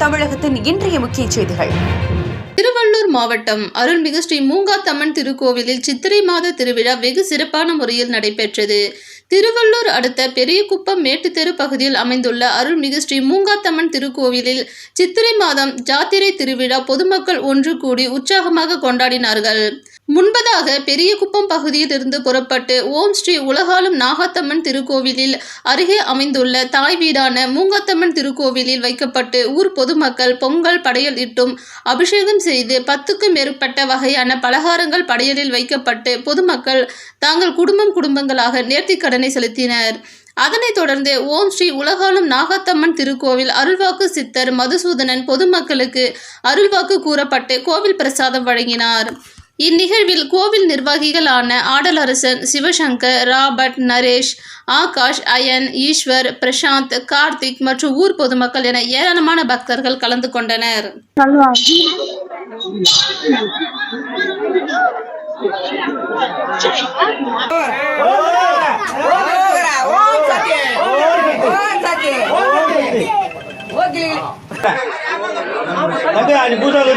தமிழகத்தின் இன்றைய முக்கிய செய்திகள். திருவள்ளூர் மாவட்டம் அருள்மிகு ஸ்ரீ மூங்காத்தம்மன் திருக்கோவிலில் சித்திரை மாத திருவிழா வெகு சிறப்பான முறையில் நடைபெற்றது. திருவள்ளூர் அடுத்த பெரியகுப்பம் மேட்டுத்தெரு பகுதியில் அமைந்துள்ள அருள்மிகு ஸ்ரீ மூங்காத்தம்மன் திருக்கோவிலில் சித்திரை மாதம் ஜாத்திரை திருவிழா பொதுமக்கள் ஒன்று கூடி உற்சாகமாக கொண்டாடினார்கள். முன்பதாக பெரியகுப்பம் பகுதியில் இருந்து புறப்பட்டு ஓம் ஸ்ரீ உலகாலும் நாகாத்தம்மன் திருக்கோவிலில் அருகே அமைந்துள்ள தாய் வீடான மூங்காத்தம்மன் திருக்கோவிலில் வைக்கப்பட்டு ஊர் பொதுமக்கள் பொங்கல் படையல் இட்டும் அபிஷேகம் செய்து பத்துக்கும் மேற்பட்ட வகையான பலகாரங்கள் படையலில் வைக்கப்பட்டு பொதுமக்கள் தாங்கள் குடும்பம் குடும்பங்களாக நேர்த்திக்கடன் கடனை செலுத்தினர். அதனைத் தொடர்ந்து ஓம் ஸ்ரீ உலகாலும் நாகத்தம்மன் திருக்கோவில் அருள்வாக்கு சித்தர் மதுசூதனன் பொதுமக்களுக்கு அருள்வாக்கு கூறப்பட்டு கோவில் பிரசாதம் வழங்கினார். இந்நிகழ்வில் கோவில் நிர்வாகிகளான ஆடலரசன் சிவசங்கர் ராபர்ட் நரேஷ் ஆகாஷ் அயன் ஈஸ்வர் பிரசாந்த் கார்த்திக் மற்றும் ஊர் பொதுமக்கள் என ஏராளமான பக்தர்கள் கலந்து கொண்டனர். ஓம் అంటే ఆయన పూజలు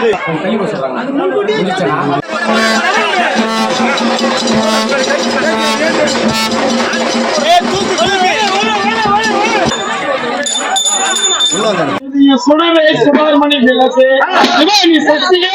சுடரமணி விளக்கு சக்தியே